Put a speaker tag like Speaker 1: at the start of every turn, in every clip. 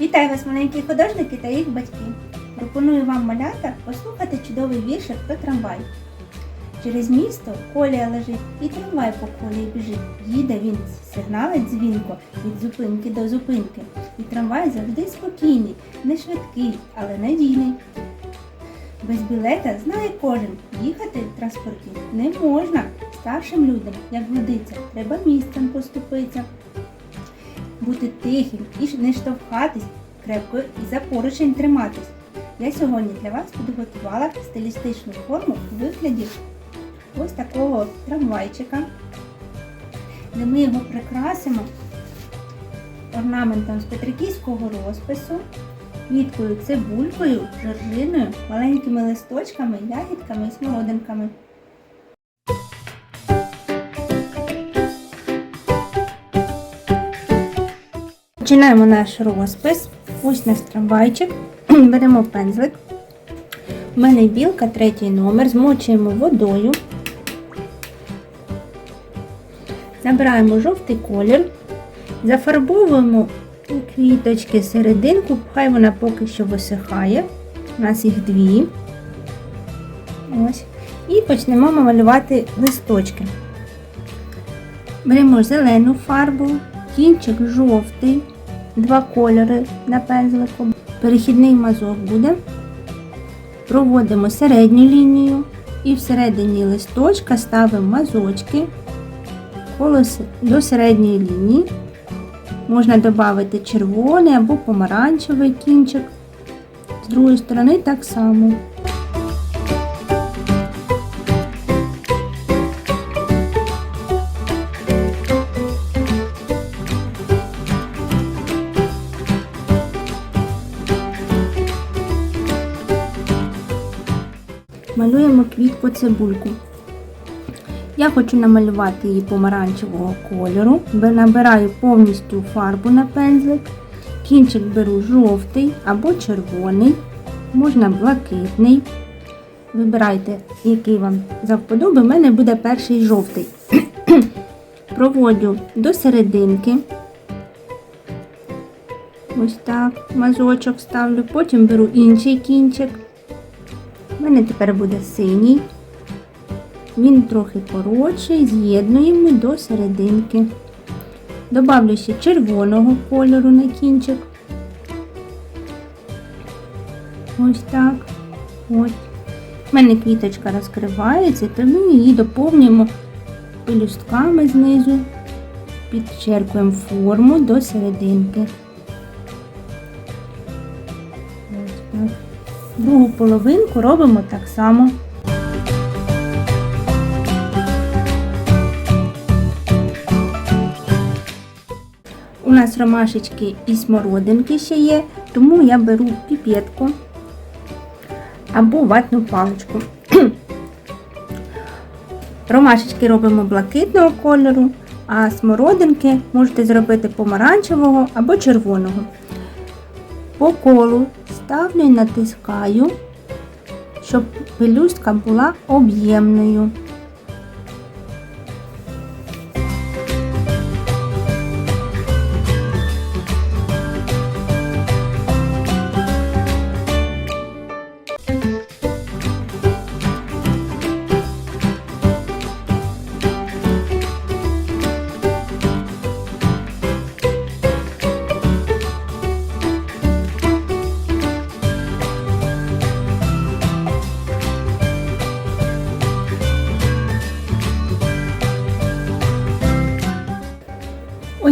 Speaker 1: Вітаю вас, маленькі художники та їх батьки. Пропоную вам малята послухати чудовий віршик про трамвай. Через місто колія лежить і трамвай по колії біжить. Їде він, сигналить дзвінко від зупинки до зупинки. І трамвай завжди спокійний, не швидкий, але надійний. Без білета знає кожен, їхати в транспорті не можна. Старшим людям, як годиться, треба місцем поступитися. Бути тихим і не штовхатись, крепко і за поручень триматись. Я сьогодні для вас підготувала стилістичну форму у вигляді ось такого трамвайчика, де ми його прикрасимо орнаментом з петрикійського розпису, квіткою цибулькою, жоржиною, маленькими листочками, ягідками і смородинками. Починаємо наш розпис. Ось наш трамвайчик. Беремо пензлик. У мене білка, третій номер, змочуємо водою. Набираємо жовтий колір, зафарбовуємо квіточки серединку, хай вона поки що висихає. У нас їх дві. Ось. І почнемо малювати листочки. Беремо зелену фарбу, кінчик жовтий, два кольори на пензлику. Перехідний мазок буде. Проводимо середню лінію і всередині листочка ставимо мазочки до середньої лінії. Можна додати червоний або помаранчевий кінчик. З другої сторони так само. Малюємо квітку цибульку. Я хочу намалювати її помаранчевого кольору. Набираю повністю фарбу на пензлик. Кінчик беру жовтий або червоний, можна блакитний. Вибирайте, який вам завподоби. У мене буде перший жовтий. Проводжу до серединки. Ось так, мазочок ставлю, потім беру інший кінчик. У мене тепер буде синій. Він трохи коротший, з'єднуємо до серединки. Добавлю ще червоного кольору на кінчик. Ось так. Ось. У мене квіточка розкривається, тому її доповнюємо пелюстками знизу, підчеркуємо форму до серединки. Ось так. Другу половинку робимо так само. У нас ромашечки і смородинки ще є, тому я беру піпетку або ватну паличку. Ромашечки робимо блакитного кольору, а смородинки можете зробити помаранчевого або червоного. По колу ставлю і натискаю, щоб пелюстка була об'ємною.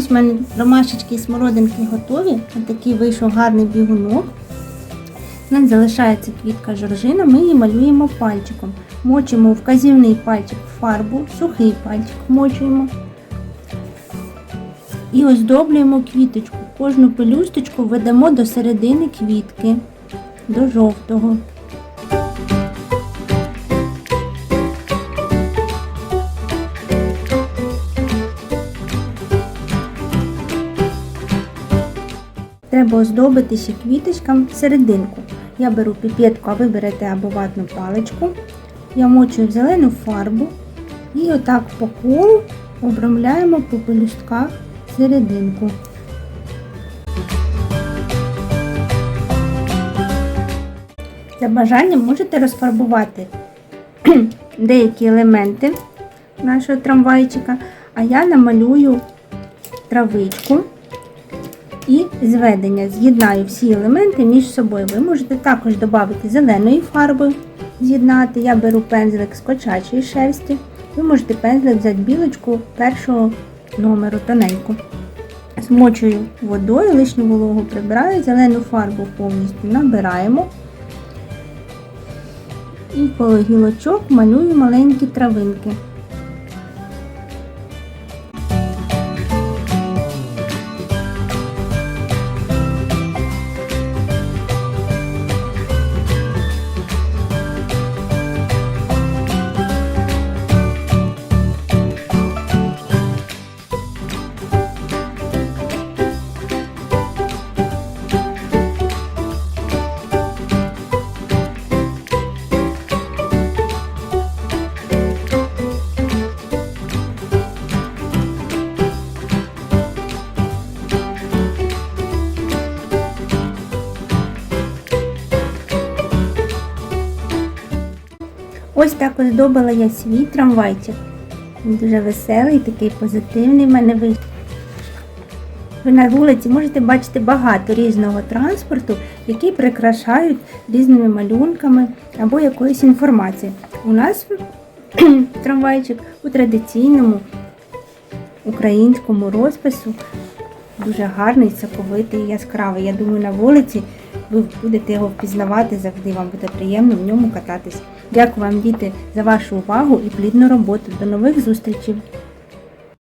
Speaker 1: Ось в мене ромашечки і смородинки готові. Ось такий вийшов гарний бігунок. У нас залишається квітка жоржина, ми її малюємо пальчиком. Мочимо вказівний пальчик фарбу, сухий пальчик мочуємо. І оздоблюємо квіточку. Кожну пелюсточку ведемо до середини квітки, до жовтого. Або оздобити ще квіточкам серединку. Я беру піп'ятку, а ви берете або ватну паличку. Я мочую в зелену фарбу і отак по колу обрамляємо по пелюстках серединку. За бажанням можете розфарбувати деякі елементи нашого трамвайчика, а я намалюю травичку і зведення. З'єднаю всі елементи між собою. Ви можете також додати зеленої фарби, з'єднати. Я беру пензлик з кочачої шерсті. Ви можете пензлик взяти білочку першого номеру тоненьку. Змочую водою, лишню вологу прибираю, зелену фарбу повністю набираємо. І коло гілочок малюю маленькі травинки. Ось так оздобила я свій трамвайчик. Він дуже веселий, такий позитивний в мене вийшов. Ви на вулиці можете бачити багато різного транспорту, який прикрашають різними малюнками або якоюсь інформацією. У нас трамвайчик у традиційному українському розпису дуже гарний, соковитий, яскравий. Я думаю, на вулиці ви будете його впізнавати завжди, вам буде приємно в ньому кататись. Дякую вам, діти, за вашу увагу і плідну роботу. До нових зустрічей!